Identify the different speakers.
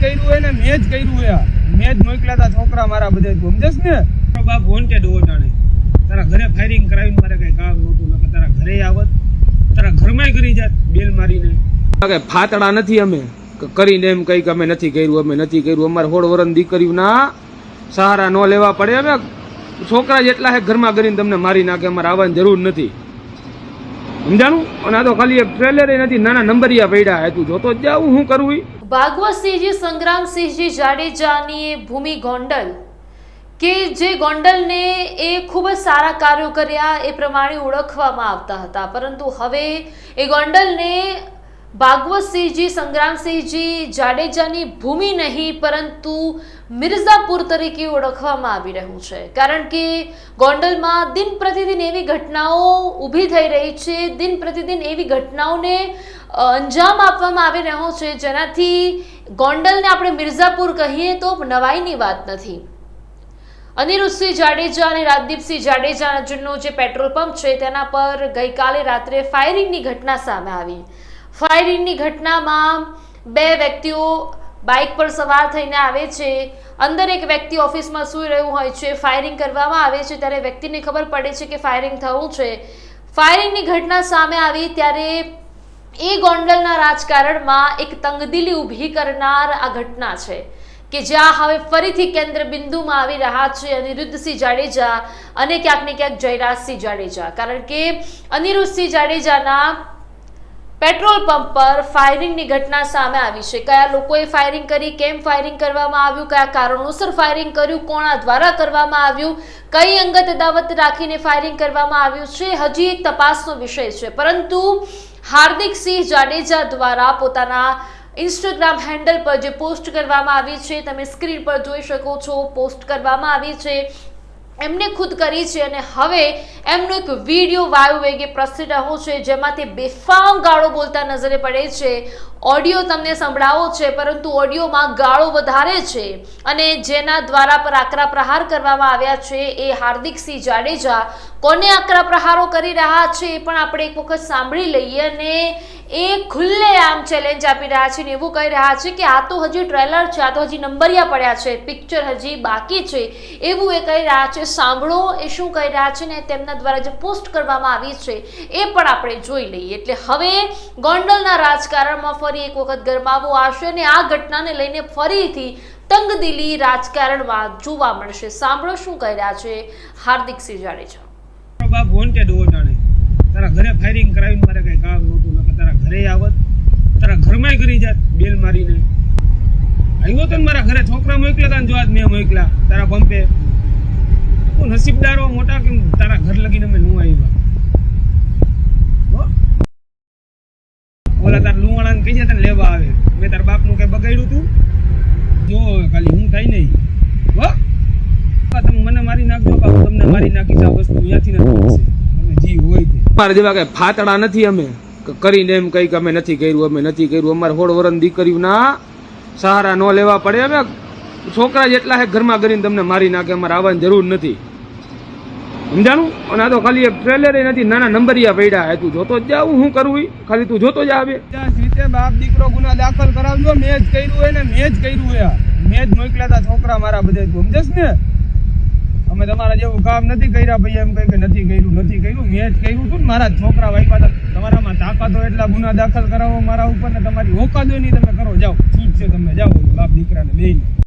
Speaker 1: કર્યું હોય ને મેં જ કર્યું હોય. આ. મેં જ મોકલ્યા હતા છોકરા મારા બધા સમજસ ને?
Speaker 2: તારો બાપ વોન્ટેડ હો જાણે તારા ઘરે ફાયરિંગ કરાવીને મારે કઈ કામ નહોતું. નકર તારા ઘરે આવત. તારા ઘરમાંય કરી જાત બેલ મારીને.
Speaker 3: કે ફાતડા નથી અમે. કરીને એમ કઈ કે અમે નથી કર્યું અમે નથી કર્યું. અમારે હોળ વરણ દીકરીઓના સહારા ન લેવા પડે. અમે છોકરા જેટલા હે ઘરમાં કરીને તમને મારી નાખે અમારે આવવાની જરૂર નથી. સમજાણું? અને આ તો ખાલી એક ટ્રેલર નથી નાના નંબરિયા પડ્યા હે. તું જોતો જ જાઉં હું કરવું?
Speaker 4: ભાગવતસિંહજી સંગ્રામસિંહજી જાડેજાની એ ભૂમિ ગોંડલ, કે જે ગોંડલને એ ખૂબ જ સારા કાર્યો કર્યા એ પ્રમાણે ઓળખવામાં આવતા હતા. પરંતુ હવે એ ગોંડલને ભાગવતસિંહજી, સંગ્રામસિંહજી, જાડેજાની ભૂમિ નહીં, પરંતુ મિર્ઝાપુર તરીકે ઓળખવામાં આવી રહ્યું છે. કારણ કે ગોંડલમાં દિન પ્રતિદિન એવી ઘટનાઓ ઊભી થઈ રહી છે, દિન પ્રતિદિન એવી ઘટનાઓને અંજામ આપવામાં આવી રહ્યો છે, જેનાથી ગોંડલને આપણે મિર્ઝાપુર કહીએ તો નવાઈની વાત નથી. અનિરુદ્ધસિંહ જાડેજા અને રાજદીપસિંહ જાડેજાનો જે પેટ્રોલ પંપ છે, તેના પર ગઈકાલે રાત્રે ફાયરિંગની ઘટના સામે આવી. ફાયરિંગની ઘટનામાં બે વ્યક્તિઓ બાઇક પર સવાર થઈને આવે છે. અંદર એક વ્યક્તિ ઓફિસમાં સૂઈ રહ્યું હોય છે. ફાયરિંગ કરવામાં આવે છે ત્યારે વ્યક્તિને ખબર પડે છે કે ફાયરિંગ થયું છે. ફાયરિંગની ઘટના સામે આવી ત્યારે એ ગોંડલના રાજકારણમાં એક તંગદિલી ઊભી કરનાર આ ઘટના છે કે જ્યાં હવે ફરીથી કેન્દ્ર બિંદુમાં આવી રહ્યા છે અનિરુદ્ધસિંહ જાડેજા અને ક્યાંક ને ક્યાંક જયરાજસિંહ જાડેજા. કારણ કે અનિરુદ્ધસિંહ જાડેજાના પેટ્રોલ પંપ પર ફાયરિંગની ઘટના સામે આવી છે. કયા લોકોએ ફાયરિંગ કરી, કેમ ફાયરિંગ કરવામાં આવ્યું, કયા કારણોસર ફાયરિંગ કર્યું, કોણા દ્વારા કરવામાં આવ્યું, કઈ અંગત અદાવત રાખીને ફાયરિંગ કરવામાં આવ્યું છે, હજી એક તપાસનો વિષય છે. પરંતુ હાર્દિક સિંહ જાડેજા દ્વારા પોતાના ઇન્સ્ટાગ્રામ હેન્ડલ પર જે પોસ્ટ કરવામાં આવી છે, તમે સ્ક્રીન પર જોઈ શકો છો, પોસ્ટ કરવામાં આવી છે. એમને ખુદ કરી છે અને હવે એમનો એક વીડિયો વાયુ વેગે પ્રસિદ્ધ રહ્યો છે, જેમાં તે બેફામ ગાળો બોલતા નજરે પડે છે. ઓડિયો તમને સંભળાવો છે, પરંતુ ઓડિયોમાં ગાળો વધારે છે અને જેના દ્વારા પર આકરા પ્રહાર કરવામાં આવ્યા છે એ હાર્દિકસિંહ જાડેજા કોને આકરા પ્રહારો કરી રહ્યા છે એ પણ આપણે એક વખત સાંભળી લઈએ અને એ ખુલ્લે આમ ચેલેન્જ આપી રહ્યા છે ને એવું કહી રહ્યા છે કે આ તો હજી ટ્રેલર છે, આ તો હજી નંબરિયા પડ્યા છે પિક્ચર હજી બાકી છે. એવું એ કહી રહ્યા છે. સાંભળો એ શું કહી રહ્યા છે ને તેમના દ્વારા જે પોસ્ટ કરવામાં આવી છે એ પણ આપણે જોઈ લઈએ. એટલે હવે ગોંડલના રાજકારણમાં ફરી એક વખત ગરમાવો આવશે અને આ ઘટનાને લઈને ફરીથી તંગદિલી રાજકારણમાં જોવા મળશે. સાંભળો શું કહી રહ્યા છે હાર્દિક સિંહ
Speaker 2: જાડેજા બાપ વોન્ટેડ હો જાણે. તારા ઘરે ફાયરિંગ કરાવીને મારે કંઈ કામ નહોતું, નકર તારા ઘરે આવત, તારા ઘરમાં કરી જાત, બેલ મારીને. આવ્યો તો મારા ઘરે છોકરા મોકલ્યા હતા જો આજ મેં મોકલ્યા, તારા પંપે. હું નસીબદારો, મોટા કે તારા ઘર લગીને અમે નું આવ્યા? ઓલા તાર લુવાણાને કહી જતા લેવા આવે. મેં તારા બાપનું કંઈ બગાડ્યું તું? જો ખાલી હું થાય નહીં. વાહ તમે મને મારી નાખજો કે તમને મારી નાખીશ આ વસ્તુ અહીંયાથી નથી તમે જી હોય તે
Speaker 3: મારા જેવા કઈ ફાતડા નથી અમે. કરીને એમ કઈ કે અમે નથી કર્યું અમે નથી કર્યું. અમારે હોળ વરણ દીકરીઓના સહારા ન લેવા પડે. અમે છોકરા જેટલા હે ઘરમાં કરીને તમને મારી નાખે અમારે આવવાની જરૂર નથી. સમજાણું? અને આ તો ખાલી એક ટ્રેલર નથી નાના નંબરિયા પડ્યા. હે તું જોતો જ આવું હું કરવું ખાલી તું જોતો જ આવે
Speaker 1: રીતે બાપ દીકરો ગુના દાખલ કરાવજો. મેં જ કર્યું હોય ને મેં જ કર્યું હોય મેં જ મોકલ્યા છોકરા મારા બધા સમજસ ને? અમે તમારા જેવું કામ નથી કર્યા ભાઈ, એમ કઈ કે નથી કર્યું નથી કર્યું. મેં જ કર્યું હતું ને મારા છોકરા વાઈફા તમારામાં તાકાતો એટલા ગુના દાખલ કરાવો મારા ઉપર ને તમારી ઓકાદો નહીં તમે કરો. જાઓ છૂટ છે તમે. જાઓ, બાપ દીકરાને બેયને